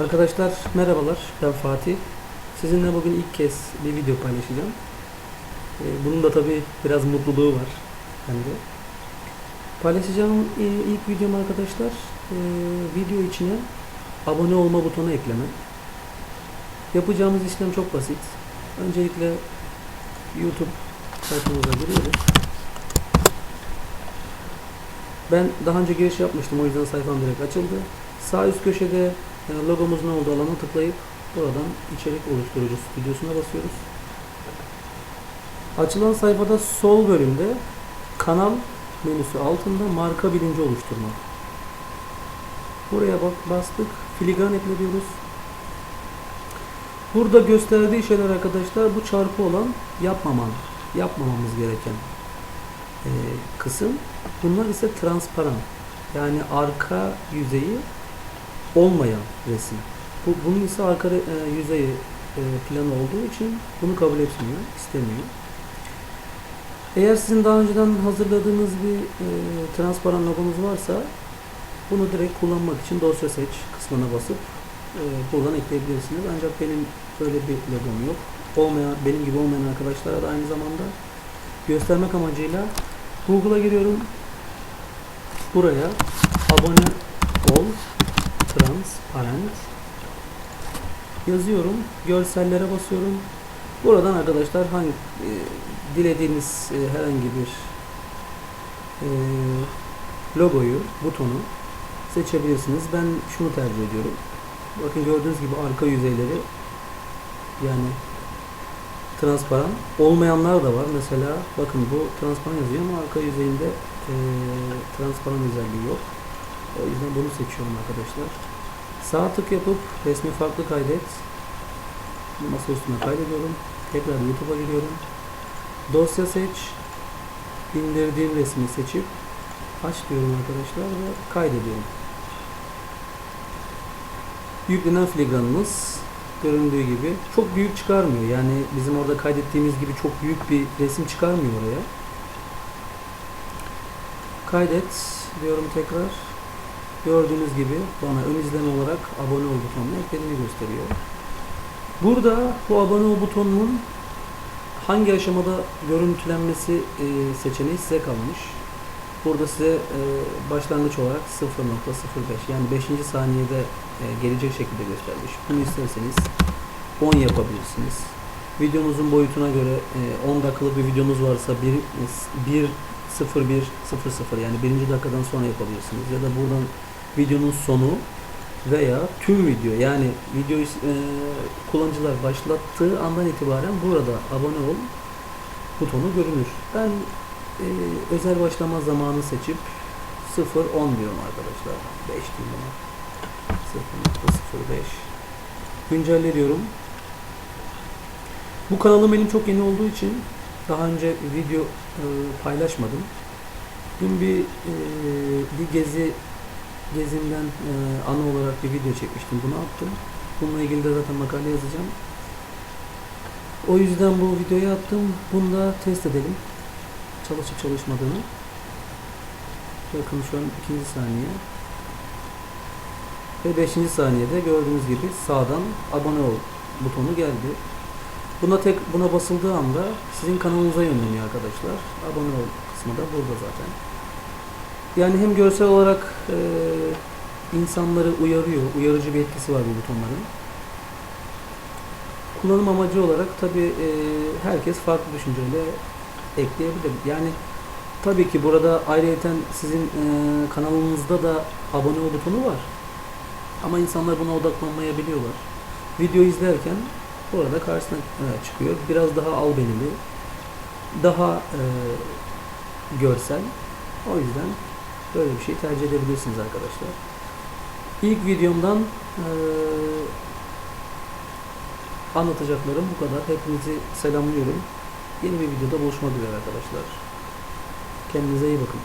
Arkadaşlar merhabalar ben Fatih. Sizinle bugün ilk kez bir video paylaşacağım. Ee, Bunun da tabi biraz mutluluğu var bende. Paylaşacağım e, ilk videom arkadaşlar e, video içine abone olma butonu ekleme. Yapacağımız işlem çok basit. Öncelikle YouTube sayfamıza giriyoruz. Ben daha önce giriş yapmıştım o yüzden sayfam direkt açıldı. Sağ üst köşede e, logomuzun olduğu alana tıklayıp buradan içerik oluşturucu stüdyosuna basıyoruz. Açılan sayfada sol bölümde kanal menüsü altında marka bilinci oluşturma. Buraya bastık. Filigan ekle diyoruz. Burada gösterdiği şeyler arkadaşlar bu çarpı olan yapmaman, yapmamamız gereken e, kısım. Bunlar ise transparan. Yani arka yüzeyi olmayan resim. Bu, bunun ise arka e, yüzeyi e, planı olduğu için bunu kabul etmiyor, istemiyor. Eğer sizin daha önceden hazırladığınız bir e, transparan logomuz varsa bunu direkt kullanmak için dosya seç kısmına basıp e, buradan ekleyebilirsiniz. Ancak benim böyle bir logom yok. Olmayan, benim gibi olmayan arkadaşlara da aynı zamanda göstermek amacıyla Google'a giriyorum. Buraya abone ol transparent yazıyorum. Görsellere basıyorum. Buradan arkadaşlar hangi e, dilediğiniz e, herhangi bir e, logoyu, butonu seçebilirsiniz. Ben şunu tercih ediyorum. Bakın gördüğünüz gibi arka yüzeyleri yani transparan olmayanlar da var. Mesela bakın bu transparan yazıyor ama arka yüzeyinde e, transparan özelliği yok. O yüzden bunu seçiyorum arkadaşlar. Sağ tık yapıp resmi farklı kaydet. Masa üstüne kaydediyorum. Tekrar YouTube'a giriyorum. Dosya seç. İndirdiğim resmi seçip aç diyorum arkadaşlar ve kaydediyorum. Yüklenen filigranımız göründüğü gibi çok büyük çıkarmıyor. Yani bizim orada kaydettiğimiz gibi çok büyük bir resim çıkarmıyor oraya. Kaydet diyorum tekrar. Gördüğünüz gibi bana ön izleme olarak abone ol butonuna eklediğini gösteriyor. Burada bu abone ol butonunun hangi aşamada görüntülenmesi e, seçeneği size kalmış. Burada size e, başlangıç olarak 0.05 yani 5. saniyede e, gelecek şekilde göstermiş. Bunu isterseniz 10 yapabilirsiniz. Videonuzun boyutuna göre e, 10 dakikalık bir videonuz varsa 1 1 0 1 0 0 yani birinci dakikadan sonra yapabilirsiniz ya da buradan videonun sonu veya tüm video yani videoyu e, kullanıcılar başlattığı andan itibaren burada abone ol butonu görünür. Ben e, özel başlama zamanı seçip 0 10 diyorum arkadaşlar. 5 diyeyim buna. 0.05 güncelle. Bu kanalım benim çok yeni olduğu için daha önce video e, paylaşmadım. Dün bir e, bir gezi gezimden e, ana olarak bir video çekmiştim. Bunu attım. Bununla ilgili de zaten makale yazacağım. O yüzden bu videoyu attım. Bunu da test edelim. Çalışıp çalışmadığını. Bakın şu an ikinci saniye. Ve beşinci saniyede gördüğünüz gibi sağdan abone ol butonu geldi. Buna tek buna basıldığı anda sizin kanalınıza yönleniyor arkadaşlar. Abone ol kısmı da burada zaten. Yani hem görsel olarak e, insanları uyarıyor, uyarıcı bir etkisi var bu butonların. Kullanım amacı olarak tabi e, herkes farklı düşünceyle ekleyebilir. Yani tabii ki burada ayrıyeten sizin e, kanalınızda da abone ol butonu var. Ama insanlar buna odaklanmayabiliyorlar. Video izlerken burada karşısına e, çıkıyor. Biraz daha albenili, daha e, görsel. O yüzden böyle bir şey tercih edebilirsiniz arkadaşlar. İlk videomdan e, anlatacaklarım bu kadar. Hepinizi selamlıyorum. Yeni bir videoda buluşmak üzere arkadaşlar. Kendinize iyi bakın.